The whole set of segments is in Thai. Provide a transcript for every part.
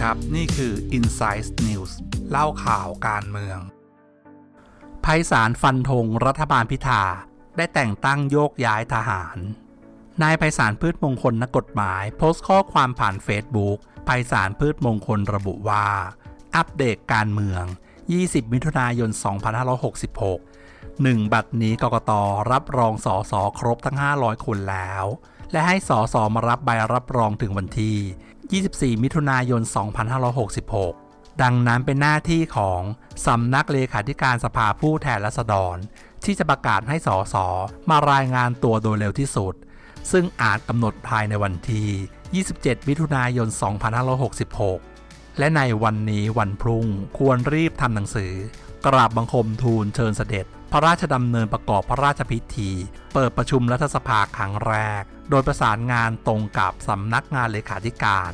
ครับ นี่คือ Insight News เล่าข่าวการเมือง ไพศาลฟันธงรัฐบาลพิธา ได้แต่งตั้งโยกย้ายทหาร นายไพศาลพืชมงคลนักกฎหมาย โพสต์ข้อความผ่านเฟซบุ๊กไพศาลพืชมงคลระบุว่า อัปเดตการเมือง 20 มิถุนายน 2566 1 บัตรนี้กกตรับรองสอสอครบทั้ง 500 คนแล้ว และให้สอสอมารับใบรับรองถึงวันที่ 24 มิถุนายน 2566 ดังนั้นเป็นหน้าที่ของสำนักเลขาธิการสภาผู้แทนราษฎร ที่จะประกาศให้สอสอมารายงานตัวโดยเร็วที่สุด ซึ่งอาจกำหนดภายในวันที่ 27 มิถุนายน 2566 และในวันนี้วันพรุ่งควรรีบทำหนังสือกราบบังคมทูลเชิญเสด็จ พระราชดำเนินประกอบพระราชพิธี เปิดประชุมรัฐสภาครั้งแรก โดยประสานงานตรงกับสำนักงานเลขาธิการ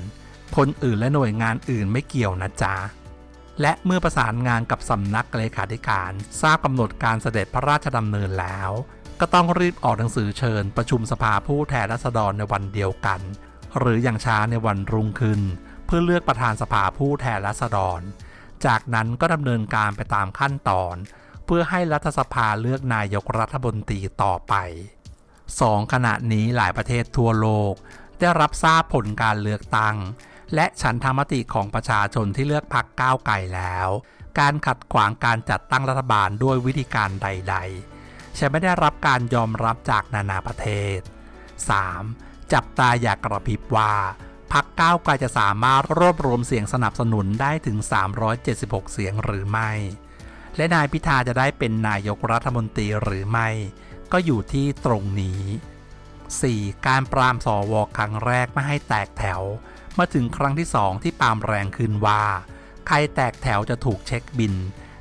คนอื่นและหน่วยงานอื่นไม่เกี่ยวนะจ๊ะและเมื่อประสานงานกับสำนักเลขาธิการ ทราบกำหนดการเสด็จพระราชดำเนินแล้ว ก็ต้องรีบออกหนังสือเชิญ ประชุมสภาผู้แทนราษฎรในวันเดียวกัน หรืออย่างช้าในวันรุ่งขึ้น เพื่อเลือกประธานสภาผู้แทนราษฎร จากนั้นก็ดำเนินการไปตามขั้นตอน เพื่อให้รัฐสภาเลือกนายกรัฐมนตรีต่อไป 2. ขณะนี้หลายประเทศทั่วโลก ได้รับทราบผลการเลือกตั้ง และฉันทามติของประชาชนที่เลือกพรรคก้าวไกลแล้ว การขัดขวางการจัดตั้งรัฐบาลด้วยวิธีการใด ๆ จะไม่ได้รับการยอมรับจากนานาประเทศ 3. จับตาอยากกระพริบว่าพักก้าวไกลจะสามารถรวบรวมเสียงสนับสนุนได้ถึง 376 เสียงหรือไม่ และนายพิธาจะได้เป็นนายกรัฐมนตรีหรือไม่ ก็อยู่ที่ตรงนี้ 4. การปรามสวครั้งแรกไม่ให้แตกแถว มาถึงครั้งที่2ที่ปรามแรงขึ้นว่า ใครแตกแถวจะถูกเช็คบิน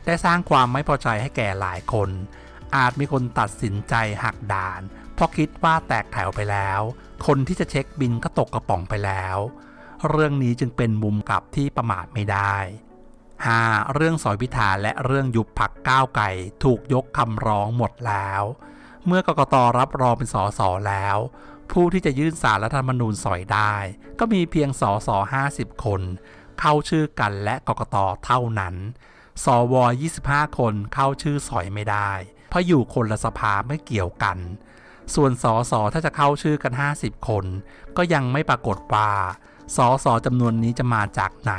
ได้สร้างความไม่พอใจให้แก่หลายคน อาจมีคนตัดสินใจหักด่าน เพราะคิดว่าแตกแถวไปแล้ว คนที่จะเช็คบินก็ตกกระป๋องไปแล้ว เรื่องนี้จึงเป็นมุมกลับที่ประมาทไม่ได้ 5. เรื่องสอยพิธาและเรื่องยุบพักก้าวไก่ถูกยกคำร้องหมดแล้ว เมื่อกกตรับรองเป็นสสแล้ว ผู้ที่จะยื่นสารรัฐธรรมนูญสอยได้ ก็มีเพียงสส50 คน เข้าชื่อกันและกกตเท่านั้น สว 25 คนเข้าชื่อสอยไม่ได้ เพราะอยู่คนละสภาไม่เกี่ยวกัน ส่วนสสถ้าจะเข้าชื่อกัน 50 คน ก็ยังไม่ปรากฏว่าสสจำนวนนี้จะมาจากไหน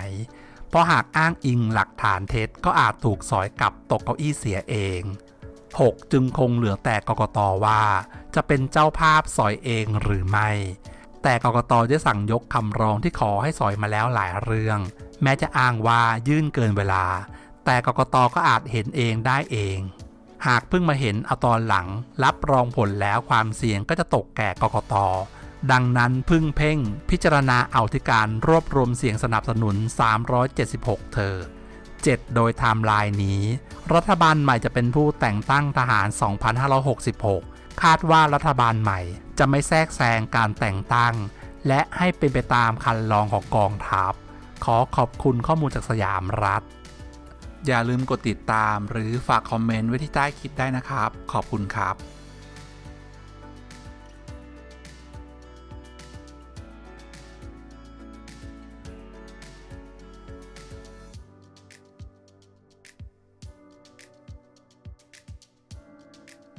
ราะหากอ้างอิงหลักฐานเท็จก็อาจถูกสอยกลับตกเก้าอี้เสียเอง 6. จึงคงเหลือแต่กกตว่า จะเป็นเจ้าภาพสอยเองหรือไม่ แต่กกตได้สั่งยกคำร้องที่ขอให้สอยมาแล้วหลายเรื่อง แม้จะอ้างว่ายื่นเกินเวลา แต่กกตก็อาจเห็นเองได้เอง หากเพิ่งมาเห็นเอาตอนหลัง รับรองผลแล้วความเสี่ยงก็จะตกแก่กกต ดังนั้นพึ่งเพ่งพิจารณาเอาที่การรวบรวมเสียงสนับสนุน 376 เธอ 7 โดยไทม์ไลน์นี้ รัฐบาลใหม่จะเป็นผู้แต่งตั้งทหาร 2566 คาดว่ารัฐบาลใหม่จะไม่แทรกแซงการแต่งตั้ง และให้เป็นไปตามคันลองของกองทัพ ขอขอบคุณข้อมูลจากสยามรัฐ อย่าลืมกดติดตามหรือฝากคอมเมนต์ไว้ที่ใต้คลิปได้นะครับ ขอบคุณครับ